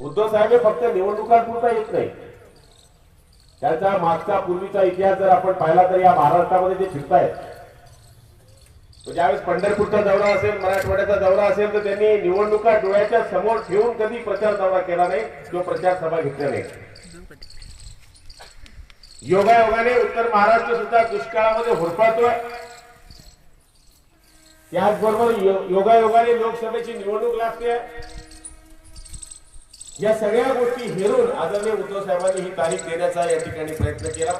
उद्धव साहेब हे फक्त निवडणुकांपुरता येत नाही. त्याचा मागचा पूर्वीचा इतिहास जर आपण पाहिला तर या महाराष्ट्रामध्ये जे फिरतायत तो ज्यावेळेस पंढरपूरचा दौरा असेल मराठवाड्याचा दौरा असेल तर त्यांनी निवडणुका डोळ्याच्या समोर ठेवून कधी प्रचार दौरा केला नाही किंवा प्रचार सभा घेतल्या नाही. योगायोगाने उत्तर महाराष्ट्र सुद्धा दुष्काळामध्ये होरपाळतोय त्याचबरोबर योगायोगाने लोकसभेची निवडणूक लागते या सगळ्या गोष्टी हेरून आदरणीय उद्धव साहेबांनी ही तारीख देण्याचा या ठिकाणी प्रयत्न केला.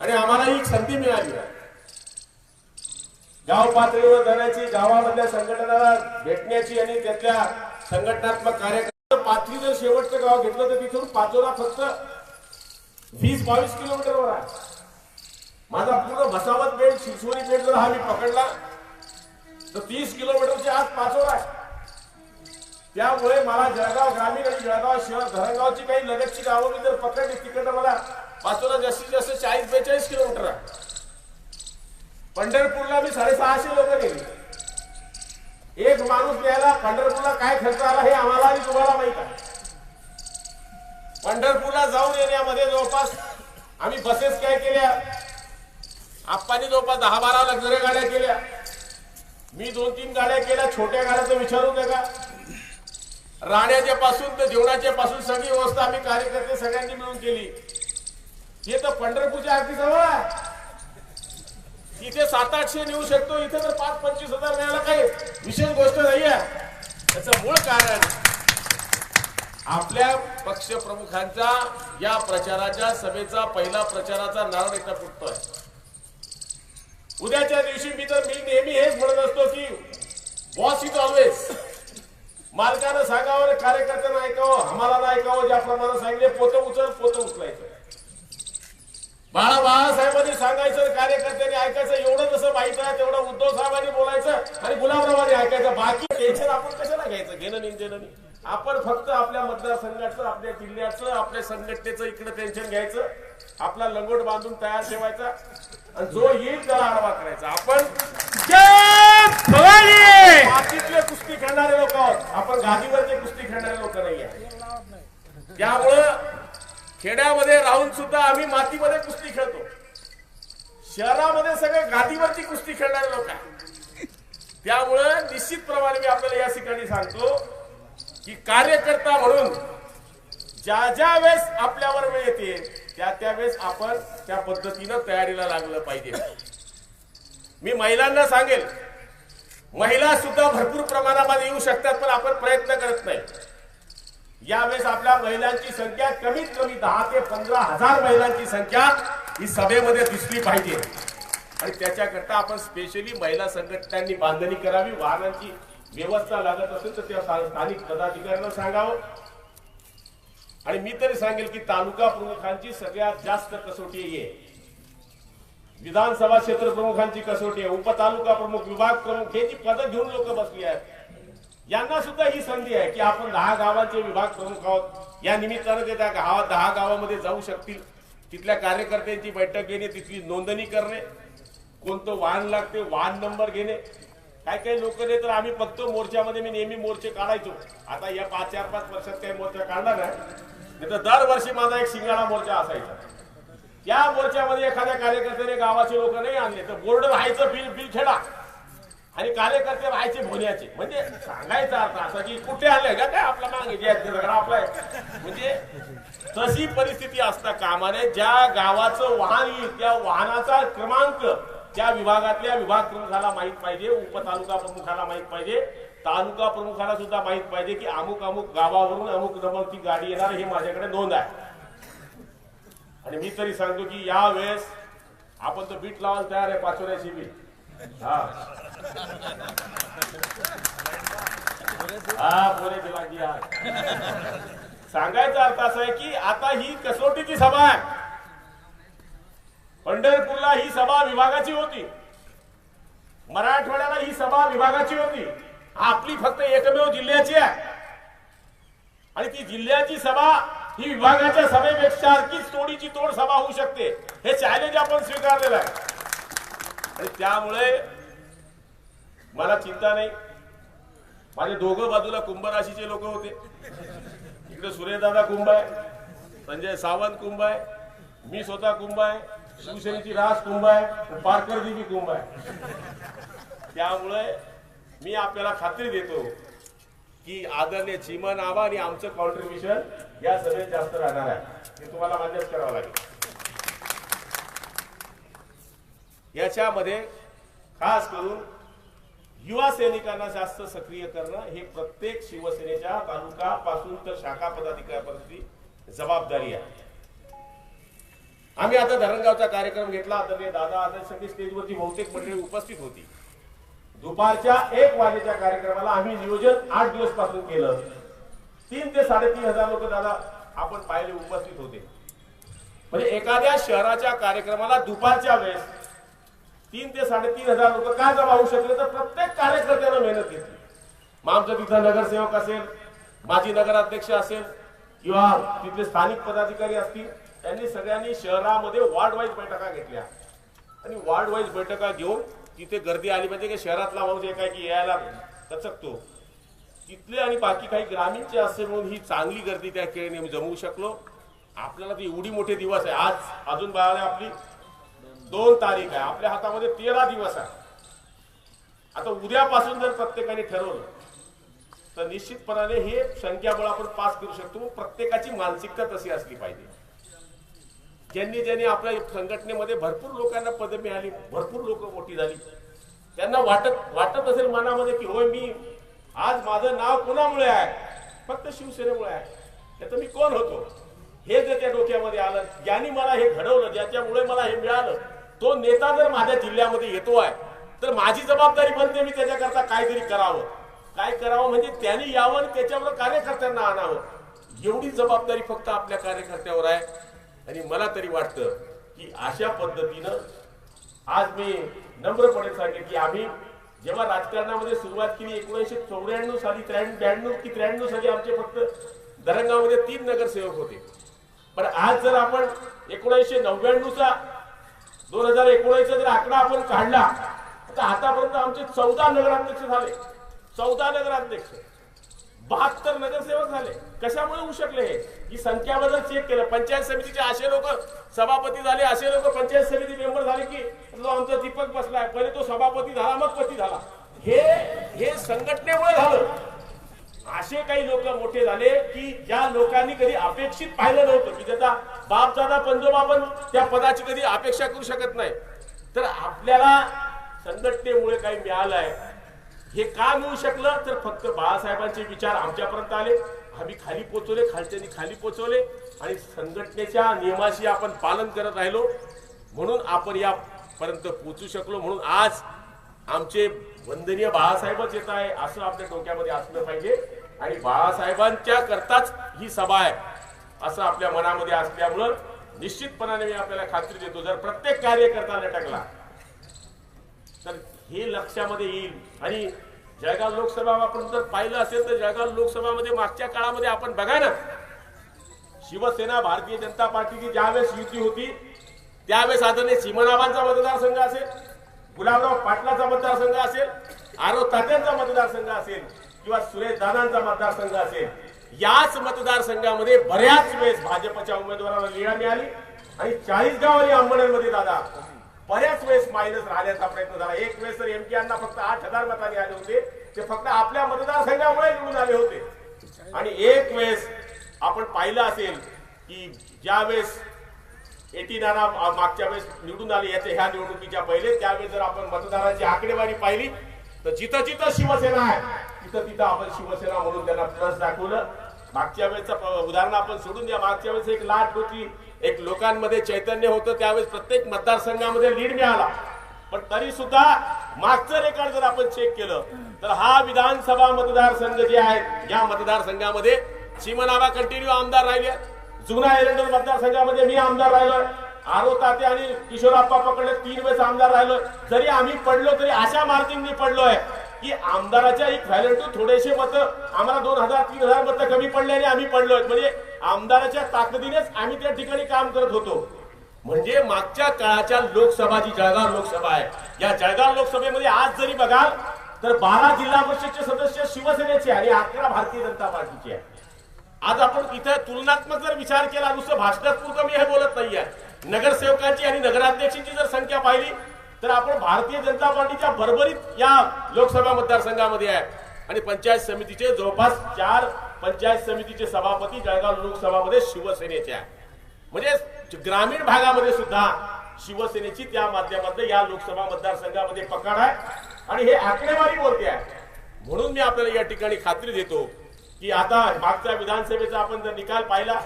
आणि आम्हाला ही संधी मिळाली गाव पातळीवर जाण्याची गावामधल्या संघटनाला भेटण्याची आणि त्यातल्या संघटनात्मक कार्यक्रम पाथरी जर शेवटचं गाव घेतलं तर तिथून पाचोरा फक्त वीस बावीस किलोमीटरवर आहे. माझा पूर्ण भसावत बेट शिरसोली बेट जर हा मी पकडला तर तीस किलोमीटरच्या आज पाचोरा आहे. त्यामुळे मला जळगाव ग्रामीण आणि जळगाव शहर धरणगावची काही लगतची गावं मी जर पकडली तिकडनं मला पाचोला जास्तीत जास्त चाळीस बेचाळीस किलोमीटर आहे. पंढरपूरला मी साडेसहाशे लोक गेली. एक माणूस न्यायला पंढरपूरला काय खर्च आला हे आम्हाला आणि तुम्हाला माहीत आहे. पंढरपूरला जाऊन येण्यामध्ये जवळपास आम्ही बसेस काय केल्या? आप्पानी जवळपास दहा बारा लक्झरी गाड्या केल्या. मी दोन तीन गाड्या केल्या छोट्या गाड्याचं विचारू नका राहण्याच्या पासून तर जेवणाच्या पासून सगळी व्यवस्था आम्ही कार्यकर्ते सगळ्यांनी मिळून केली. हे तर पंढरपूरच्या अगदी जवळ आहे. तिथे सात आठशे नेऊ शकतो इथे तर पाच पंचवीस हजार न्यायला काही विशेष गोष्ट नाही आहे. त्याचं मूळ कारण आपल्या पक्ष प्रमुखांचा या प्रचाराच्या सभेचा पहिला प्रचाराचा नारळ इथं फुटतोय. उद्याच्या दिवशी मी तर मी नेहमी हेच म्हणत असतो की बॉस इज ऑलवेज मालकानं सांगावं आणि कार्यकर्त्यांना ऐकावं आम्हाला ना ऐकावं ज्याप्रमाणे सांगितले पोत उचल पोत उचलायचं. बाळा बाळासाहेबांनी सांगायचं कार्यकर्त्यांनी ऐकायचं एवढं जसं माहीत आहे तेवढं उद्धव साहेबांनी बोलायचं आणि गुलाबरावांनी ऐकायचं. बाकी टेन्शन आपण कशाला घ्यायचं? घेणं नाही देणं नाही. आपण फक्त आपल्या मतदारसंघाचं आपल्या जिल्ह्याचं आपल्या संघटनेचं इकडे टेन्शन घ्यायचं. आपला लंगोट बांधून तयार ठेवायचा. आणि जो येईल त्याला आडवा करायचा. आपण मातीतले कुस्ती खेळणारे लोक आहोत. आपण गादीवरचे कुस्ती खेळणारे लोक नाही आहे त्यामुळं खेड्यामध्ये राहून सुद्धा आम्ही मातीमध्ये कुस्ती खेळतो. शहरामध्ये सगळे गादीवरची कुस्ती खेळणारे लोक आहे त्यामुळं निश्चितप्रमाणे मी आपल्याला या ठिकाणी सांगतो की कार्यकर्ता म्हणून ज्या ज्या वेळेस आपल्यावर वेळ येते त्या त्या वेळेस आपण त्या पद्धतीनं तयारीला लागलं पाहिजे. मी महिलांना सांगेल महिला सुद्धा भरपूर प्रमाणामध्ये येऊ शकतात पण आपण प्रयत्न करत नाही. यावेळेस आपल्या महिलांची संख्या कमीत कमी दहा ते पंधरा हजार महिलांची संख्या ही सभेमध्ये दिसली पाहिजे. आणि त्याच्याकरता आपण स्पेशली महिला संघटनांनी बांधणी करावी वाहनांची व्यवस्था लागत असेल तर त्या स्थानिक पदाधिकाऱ्यांना सांगावं. आणि मी तरी सांगेल की तालुका प्रमुखांची सगळ्यात जास्त कसोटी आहे. विधानसभा क्षेत्र प्रमुखांची कसोटी आहे उपतालुका प्रमुख विभाग प्रमुख हे जी पदं घेऊन लोक बसली आहेत यांना सुद्धा ही संधी आहे की आपण दहा गावांचे विभाग प्रमुख आहोत. या निमित्तानं ते त्या गावात दहा गावामध्ये जाऊ शकतील. तिथल्या कार्यकर्त्यांची बैठक घेणे तिथली नोंदणी करणे कोणतं वाहन लागते वाहन नंबर घेणे. काय काही लोक नाही तर आम्ही फक्त मोर्चामध्ये मी नेहमी मोर्चे काढायचो. आता या पाच चार पाच वर्षात काही मोर्चा काढला नाही. नाही तर दरवर्षी माझा एक शिंगाडा मोर्चा असायचा. या मोर्चामध्ये एखाद्या कार्यकर्त्याने गावाचे लोक नाही आणले तर बोर्ड राहायचं बिल बिल खेळा. आणि कार्यकर्ते राहायचे भोण्याचे. म्हणजे सांगायचा अर्थ असा की कुठे आले का काय आपला मागे आपला आपलं म्हणजे तशी परिस्थिती असता कामाने ज्या गावाचं वाहन येईल त्या वाहनाचा क्रमांक त्या विभागातल्या विभाग प्रमुखाला माहीत पाहिजे उपतालुका प्रमुखाला माहीत पाहिजे तालुका प्रमुखाला सुद्धा माहीत पाहिजे की अमुक अमुक गावावरून अमुक नंबरची गाडी येणार हे माझ्याकडे नोंद आहे. आणि मी तरी सांगतो की या वेळेस आपण तर बीट लावायला तयार आहे पाचोऱ्याची बीट. हा. हा पुरे दिवाळी हा सांगायचा अर्थ असा आहे की आता ही कसोटीची सभा आहे. पंढरपूरला ही सभा विभागाची होती. मराठवाड्याला ही सभा विभागाची होती. आपली फक्त एकमेव जिल्ह्याची आहे. आणि ती जिल्ह्याची सभा ही विभागाच्या सभेपेक्षा सारखीच तोडीची तोड सभा होऊ शकते. हे चॅलेंज आपण स्वीकारलेलं आहे. आणि त्यामुळे मला चिंता नाही. माझे दोघं बाजूला कुंभ राशीचे लोक होते. इकडे सुरेशदादा कुंभ आहे संजय सावंत कुंभ आहे मी स्वतः कुंभ आहे शिवसेनेची राज कुंभ आहे पारकर देवी कुंभ आहे. त्यामुळे मी आपल्याला खात्री देतो की आदरणीय चिमन आबा आणि आमचं कॉन्ट्रीब्युशन या सभेत जास्त राहणार आहे. हे तुम्हाला मान्यच करावं लागेल. याच्यामध्ये खास करून युवा सैनिकांना जास्त सक्रिय करणं हे प्रत्येक शिवसेनेच्या तालुका पासून तर शाखा पदाधिकाऱ्यापर्यंतची जबाबदारी आहे. आम्ही आता धरणगावचा कार्यक्रम घेतला. आदरणीय दादा आता सगळी स्टेजवरती बहुतेक मंडळी उपस्थित होती. दुपारच्या एक वाजेच्या कार्यक्रमाला आम्ही नियोजन आठ दिवसपासून केलं. तीन ते साडेतीन हजार लोक दादा आपण पाहिले उपस्थित होते. म्हणजे एखाद्या शहराच्या कार्यक्रमाला दुपारच्या वेळेस तीन ते साडेतीन हजार लोक का जमा होऊ शकले तर प्रत्येक कार्यकर्त्यानं मेहनत घेतली. मग आमचं तिथं नगरसेवक असेल माजी नगराध्यक्ष असेल किंवा तिथले स्थानिक पदाधिकारी असतील त्यांनी सगळ्यांनी शहरामध्ये वार्ड वाईज बैठका घेतल्या. आणि वार्ड वाईज बैठका घेऊन तिथे गर्दी आली म्हणजे काही शहरातला माणूस काय की यायला कचकतो तिथले आणि बाकी काही ग्रामीणचे असे म्हणून ही चांगली गर्दी त्या खेळी आम्ही जमवू शकलो. आपल्याला ते एवढी मोठे दिवस आहे. आज अजून बाळाला आपली दोन तारीख आहे. आपल्या हातामध्ये तेरा दिवस आहे. आता उद्यापासून जर प्रत्येकाने ठरवलं तर निश्चितपणाने हे संख्याबळ आपण पास करू शकतो. प्रत्येकाची मानसिकता तशी असली पाहिजे. ज्यांनी ज्यांनी आपल्या संघटनेमध्ये भरपूर लोकांना पद मिळाली भरपूर लोक मोठी झाली. त्यांना वाटत वाटत असेल मनामध्ये की होय मी आज माझं नाव कोणामुळे आहे? फक्त शिवसेनेमुळे आहे. त्याचं मी कोण होतो? हे जर त्या डोक्यामध्ये आलं ज्यांनी मला हे घडवलं ज्याच्यामुळे मला हे मिळालं तो नेता जर माझ्या जिल्ह्यामध्ये येतो आहे तर माझी जबाबदारी बनते मी त्याच्याकरता काहीतरी करावं. काय करावं म्हणजे त्यांनी यावं आणि त्याच्यावर कार्यकर्त्यांना आणावं. एवढी जबाबदारी फक्त आपल्या कार्यकर्त्यावर आहे. आणि मला तरी वाटतं की अशा पद्धतीनं आज मी नम्रपणे सांगेन की आम्ही जेव्हा राजकारणामध्ये सुरुवात केली एकोणीसशे चौऱ्याण्णव साली त्र्याण्णव ब्याण्णव की त्र्याण्णव साली आमचे फक्त दरंगामध्ये तीन नगरसेवक होते. पण आज जर आपण एकोणीसशे नव्याण्णवचा दोन हजार एकोणीसचा जर आकडा आपण काढला तर आतापर्यंत आमचे चौदा नगराध्यक्ष झाले. चौदा नगराध्यक्ष. बहात्तर नगरसेवक झाले. कशामुळे होऊ शकले हे? की संख्याबद्दल चेक केलं. पंचायत समितीचे असे लोक सभापती झाले असे लोक पंचायत समिती मेंबर झाले की जो आमचा दीपक बसलाय. पहिले तो सभापती झाला मग पती झाला. हे हे संघटनेमुळे झालं. असे काही लोक मोठे झाले की ज्या लोकांनी कधी अपेक्षित पाहिलं नव्हतं की त्याचा बापदादा पंजोबा पण त्या पदाची कधी अपेक्षा करू शकत नाही. तर आपल्याला संघटनेमुळे काही मिळालं आहे हे का मिळू शकलं? तर फक्त बाळासाहेबांचे विचार आमच्यापर्यंत आले. आम्ही खाली पोचवले खालच्यांनी खाली पोचवले आणि संघटनेच्या नियमाशी आपण पालन करत राहिलो. म्हणून आपण यापर्यंत पोचू शकलो. म्हणून आज आमचे वंदनीय बाळासाहेबच येत आहे असं आपल्या डोक्यामध्ये असलं पाहिजे. आणि बाळासाहेबांच्या करताच ही सभा आहे असं आपल्या मनामध्ये असल्यामुळं निश्चितपणाने मी आपल्याला खात्री देतो. जर प्रत्येक कार्यकर्ता लटकला तर हे लक्षामध्ये येईल. आणि जळगाव लोकसभा आपण जर पाहिलं असेल तर जळगाव लोकसभामध्ये मागच्या काळामध्ये आपण बघा ना शिवसेना भारतीय जनता पार्टीची ज्यावेळेस युती होती त्यावेळेस आदरणीय चिमणाबांचा मतदारसंघ असेल गुलाबराव पाटलाचा मतदारसंघ असेल आरव तात्यांचा मतदारसंघ असेल किंवा सुरेश दादांचा मतदारसंघ असेल याच मतदारसंघामध्ये बऱ्याच वेळेस भाजपच्या उमेदवाराला निळा मिळाली. आणि चाळीसगाव आणि अंबनेरमध्ये दादा बऱ्याच वेळेस मायनस राहण्याचा प्रयत्न झाला. एक वेळेस तर एमके यांना फक्त आठ हजार मतांनी आले होते. ते फक्त आपल्या मतदारसंघामुळे निवडून आले होते. आणि एक वेळेस आपण पाहिलं असेल की ज्या वेळेस एटी नाना मागच्या वेळेस निवडून आले याच्या ह्या निवडणुकीच्या पहिले त्यावेळेस जर आपण मतदारांची आकडेवारी पाहिली तर जिथं जिथं शिवसेना आहे तिथं तिथं आपण शिवसेना म्हणून त्यांना प्लस दाखवलं. मागच्या वेळेचं उदाहरण आपण सोडून द्या. मागच्या वेळेस एक लाट होती. एक लोकांमध्ये चैतन्य होतं त्यावेळेस प्रत्येक मतदारसंघामध्ये लीड मिळाला. पण तरी सुद्धा मागचं रेकॉर्ड जर आपण चेक केलं तर हा विधानसभा मतदारसंघ जे आहे या मतदारसंघामध्ये चिमनाबा कंटिन्यू आमदार राहिले. जुना एरंडल मतदारसंघामध्ये मी आमदार राहिलोय आरो ताते आणि किशोरप्पा पकडले तीन वेळेस आमदार राहिलो. जरी आम्ही पडलो तरी अशा मार्जिननी पडलोय. की आमदाराच्या एक व्हॅलेंटू थोडेसे मत आम्हाला दोन हजार तीन हजार मत कमी पडले आणि आम्ही पडलो. म्हणजे आमदाराच्या ताकदीनेच आम्ही त्या ठिकाणी काम करत होतो. म्हणजे मागच्या काळाच्या लोकसभा जी जळगाव लोकसभा आहे या जळगाव लोकसभेमध्ये आज जरी बघाल तर बारा जिल्हा परिषदचे सदस्य शिवसेनेचे आणि अकरा भारतीय जनता पार्टीचे आहे आज आपण इथं तुलनात्मक जर विचार केला नुसतं भाषणापुरतं मी हे बोलत नाहीये. नगरसेवकांची आणि नगराध्यक्षांची जर संख्या पाहिली तर आपण भारतीय जनता पार्टीच्या भरभरीत या लोकसभा मतदारसंघामध्ये आहे. आणि पंचायत समितीचे जवळपास चार पंचायत समितीचे सभापती जळगाव लोकसभामध्ये शिवसेनेचे आहे. म्हणजे ग्रामीण भागामध्ये सुद्धा शिवसेनेची त्या माध्यमातून या लोकसभा मतदारसंघामध्ये पकड आहे. आणि हे आकडेवारी बोलते आहे. म्हणून मी आपल्याला या ठिकाणी खात्री देतो की आता मागच्या विधानसभेचा आपण जर निकाल पाहिला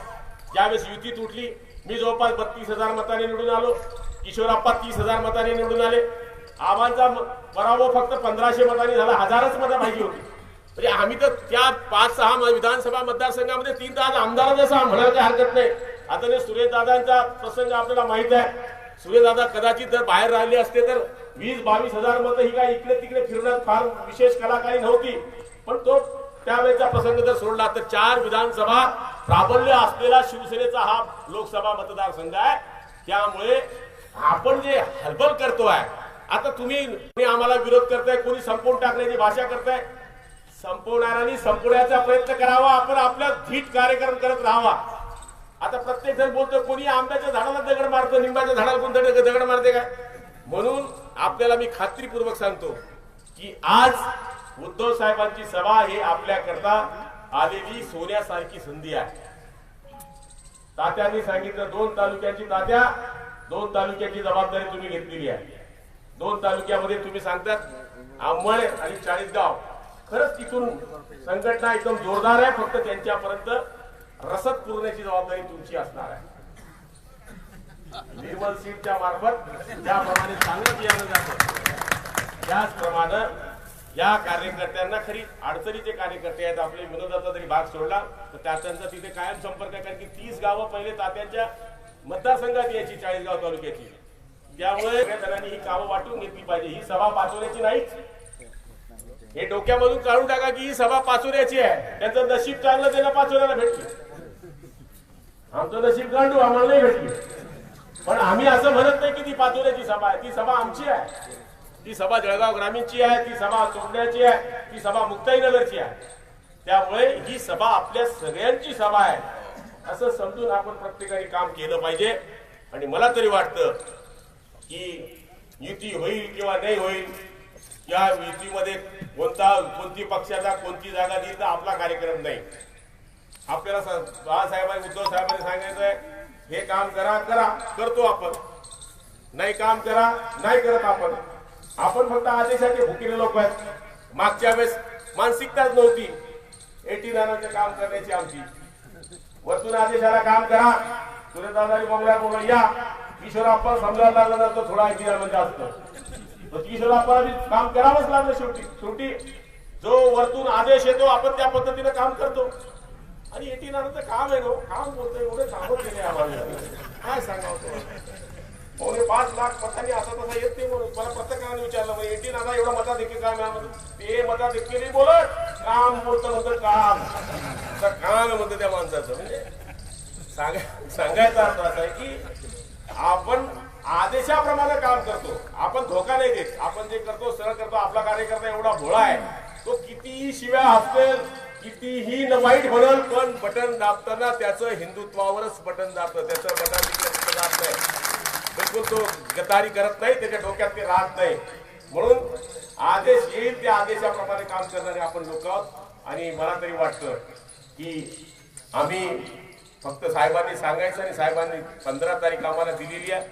ज्यावेळेस युती तुटली मी जवळपास बत्तीस हजार मतांनी निवडून आलो. किशोरप्पा तीस हजार मतांनी निवडून आले. आबांचा पराभव फक्त पंधराशे मतांनी झाला. हजारच मतं पाहिजे होती. म्हणजे आम्ही तर त्या पाच सहा म- विधानसभा मतदारसंघामध्ये तीन तास आमदार जसं म्हणायला काही हरकत नाही. आता सुरेश दादांचा प्रसंग आपल्याला माहीत आहे. सुरेशदादा कदाचित जर बाहेर राहिले असते तर वीस बावीस हजार मतं ही काय इकडे तिकडे फिरण्यात फार विशेष कलाकारी नव्हती. पण तो त्यावेळेचा प्रसंग जर सोडला तर चार विधानसभा प्राबल्य असलेला शिवसेनेचा हा लोकसभा मतदारसंघ आहे. त्यामुळे आपण जे हलबल करतोय आता तुम्ही कोणी आम्हाला विरोध करताय कोणी संपवून टाकण्याची भाषा करताय संपवणाऱ्यांनी संपवण्याचा प्रयत्न करावा आपण आपला धीट कार्यक्रम करत राहावा. आता प्रत्येक जण बोलतो कोणी आंब्याच्या झाडाला दगड मारतो निंबाच्या झाडाला कोण दगड दगड मारते काय? म्हणून आपल्याला मी खात्रीपूर्वक सांगतो की आज उद्धव साहेबांची सभा हे आपल्याकरता आलेली सोन्यासारखी संधी आहे. तात्यांनी सांगितलं दोन तालुक्याची तात्या दोन तालुक्याची जबाबदारी तुम्ही घेतलेली आहे. दोन तालुक्यामध्ये तुम्ही सांगतात आंबळे आणि चाळीसगाव. खरंच तिथून संघटना एकदम जोरदार आहे फक्त त्यांच्यापर्यंत रसद पुरण्याची जबाबदारी तुमची असणार आहे. निर्मल सीटच्या मार्फत ज्याप्रमाणे सांगत येणं जातं त्याचप्रमाणे या कार्यकर्त्यांना खरी अडचणीचे कार्यकर्ते आहेत. आपले विनोदाचा जरी भाग सोडला तर त्या त्यांचा तिथे कायम संपर्क आहे कारण की तीस गावं पहिले तात्यांच्या मतदारसंघात यायची चाळीसगाव तालुक्याची. त्यामुळे जणांनी ही कामं वाटून घेतली पाहिजे. ही सभा पाचवण्याची नाही हे डोक्यामधून काढून टाका की ही सभा पाचवण्याची आहे. त्यांचं नशीब चांगलं त्यांना पाचवण्याला भेटली आमचं नशीब गांडू आम्हाला नाही भेटली. पण आम्ही असं म्हणत नाही की ती पाचोऱ्याची सभा आहे. ती सभा आमची आहे. ती सभा जळगाव ग्रामीणची आहे. ती सभा चोंडण्याची आहे. ती सभा मुक्ताईनगरची आहे. त्यामुळे ही सभा आपल्या सगळ्यांची सभा आहे. असं समजून आपण प्रत्येकाने काम केलं पाहिजे. आणि मला तरी वाटतं की युती होईल किंवा नाही होईल या युतीमध्ये कोणता कोणती पक्षाचा कोणती जागा देईल तर आपला कार्यक्रम नाही. आपल्याला बाळासाहेबांनी उद्धव साहेबांनी सांगायचंय हे काम करा करा करतो आपण. नाही काम करा नाही करत आपण. आपण फक्त आदेशाचे भुकीले लोक आहेत. मागच्या वेळेस मानसिकताच नव्हती. एटी नानाचं काम करण्याची आमची. वरतून आदेशाला काम करा. सुरेशदादानी बोंगळ्या बोलून या किशोरप्पा समजायला लागलं ना तर थोडा ऐकी म्हणजे असतं. तर काम करावंच लागलं शेवटी. शेवटी जो वरतून आदेश येतो आपण त्या पद्धतीने काम करतो. आणि एटी काम आहे ना काम बोलतोय एवढे कामं केले आम्हाला. काय सांगावं? पावणे पाच लाख मतांनी असं तसा येत नाही म्हणून. मला प्रत्येकाने विचारलं म्हणजे एटी नाना एवढा मता देखील काय आहे ते मता देखील नाही बोलत. काम बोलत म्हणतं काम. तर काम म्हणतं त्या माणसाचं. म्हणजे सांगा सांगायचा अर्थ असा आहे की आपण आदेशाप्रमाणे काम करतो. आपण धोका नाही देत. आपण जे करतो सरळ करतो आपला कार्यकर्ता एवढा भोळा आहे. तो कितीही शिव्या हसतेल कितीही न वाईट म्हणल पण बटन दाबताना त्याचं हिंदुत्वावरच बटन दाबतं. त्याचं बटन तिकडे तिकडे दाबत नाही बिलकुल तो गद्दारी करत नाही त्याच्या डोक्यात ते राहत नाही. म्हणून आदेश येईल त्या आदेशाप्रमाणे काम करणारे आपण लोक. आणि मला तरी वाटतं की आम्ही फक्त साहेबांनी सांगायचं आणि साहेबांनी पंधरा तारीख आम्हाला दिलेली आहे.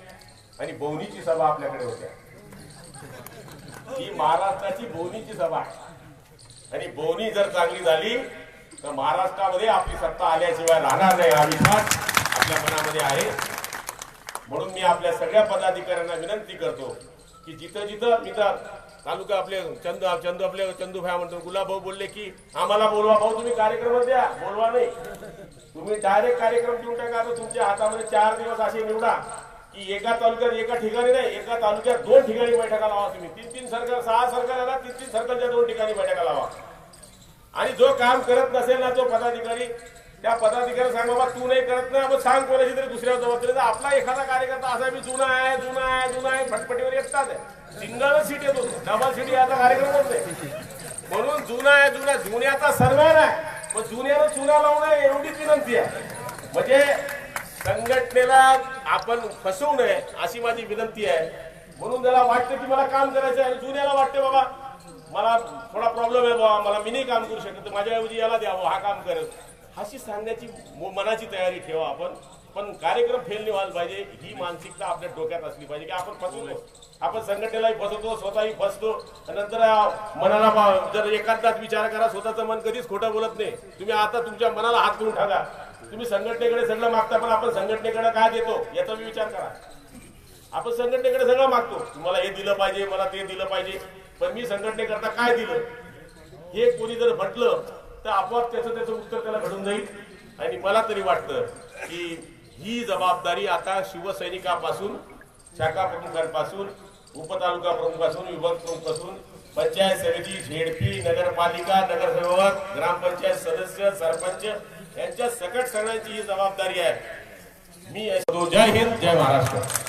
आणि बोवणीची सभा आपल्याकडे होत्या ही महाराष्ट्राची बोवणीची सभा आहे. आणि बोवणी जर चांगली झाली तर महाराष्ट्रामध्ये आपली सत्ता आल्याशिवाय राहणार नाही हा विश्वास आपल्या मनामध्ये आहे. म्हणून मी आपल्या सगळ्या पदाधिकाऱ्यांना विनंती करतो की जिथं जिथं मी तर तालुका आपले चंद चंदू आपले चंदू भाई म्हणतो गुलाबभाऊ बोलले की आम्हाला बोलवा भाऊ तुम्ही कार्यक्रम द्या बोलवा नाही. तुम्ही डायरेक्ट कार्यक्रम देऊन टाका तर तुमच्या हातामध्ये चार दिवस असे निवडा की एका तालुक्यात एका ठिकाणी नाही एका तालुक्यात दोन ठिकाणी बैठका लावा तुम्ही. तीन तीन सर्कल सहा सर्कल आला तीन तीन सर्कलच्या दोन ठिकाणी बैठका लावा. आणि जो काम करत नसेल ना तो पदाधिकारी त्या पदाधिकारी सांग बाबा तू नाही करत नाही मग सांग कोणाची तरी दुसऱ्या जबाबदारी. तर आपला एखादा कार्यकर्ता असा मी जुना आहे जुना आहे जुना आहे फटफटीवर एकटाच आहे. सिंगल सीट येतो डबल सीट याचा कार्यक्रम होत नाही म्हणून जुना आहे जुना जुन्याचा सन्मान आहे. मग जुन्याला चुना लावू नये एवढीच विनंती आहे. म्हणजे संघटनेला आपण फसवू नये अशी माझी विनंती आहे. म्हणून त्याला वाटतं की मला काम करायचं आहे. जुन्याला वाटते बाबा मला थोडा प्रॉब्लेम आहे बाबा मला मी नाही काम करू शकत माझ्याऐवजी याला द्यावं हा काम करेल. अशी सांगण्याची मनाची तयारी ठेवा आपण. पण कार्यक्रम फेल नाही व्हायला पाहिजे. ही मानसिकता आपल्या डोक्यात असली पाहिजे की आपण फसवतो आपण संघटनेलाही फसवतो स्वतःही फसतो. आणि नंतर मनाला बा- जर एकांतात विचार करा स्वतःचं मन कधीच खोटं बोलत नाही. तुम्ही आता तुमच्या मनाला हात करून टाका. तुम्ही संघटनेकडे सगळं मागता पण आपण संघटनेकडे काय देतो याचा मी विचार करा. आपण संघटनेकडे सगळं मागतो. तुम्हाला हे दिलं पाहिजे मला ते दिलं पाहिजे. पण मी संघटनेकरता काय दिलं? हे कोणी जर म्हटलं तर आपोआप त्याचं त्याचं उत्तर त्याला घडून जाईल. आणि मला तरी वाटतं की ही जबाबदारी आता शिवसैनिकापासून शाखा प्रमुखांपासून उपतालुका प्रमुखापासून विभाग प्रमुखापासून पंचायत समिती झेडपी नगरपालिका नगरसेवक ग्रामपंचायत सदस्य सरपंच यांच्या सकट सगळ्यांची ही जबाबदारी आहे. मी जय हिंद जय महाराष्ट्र.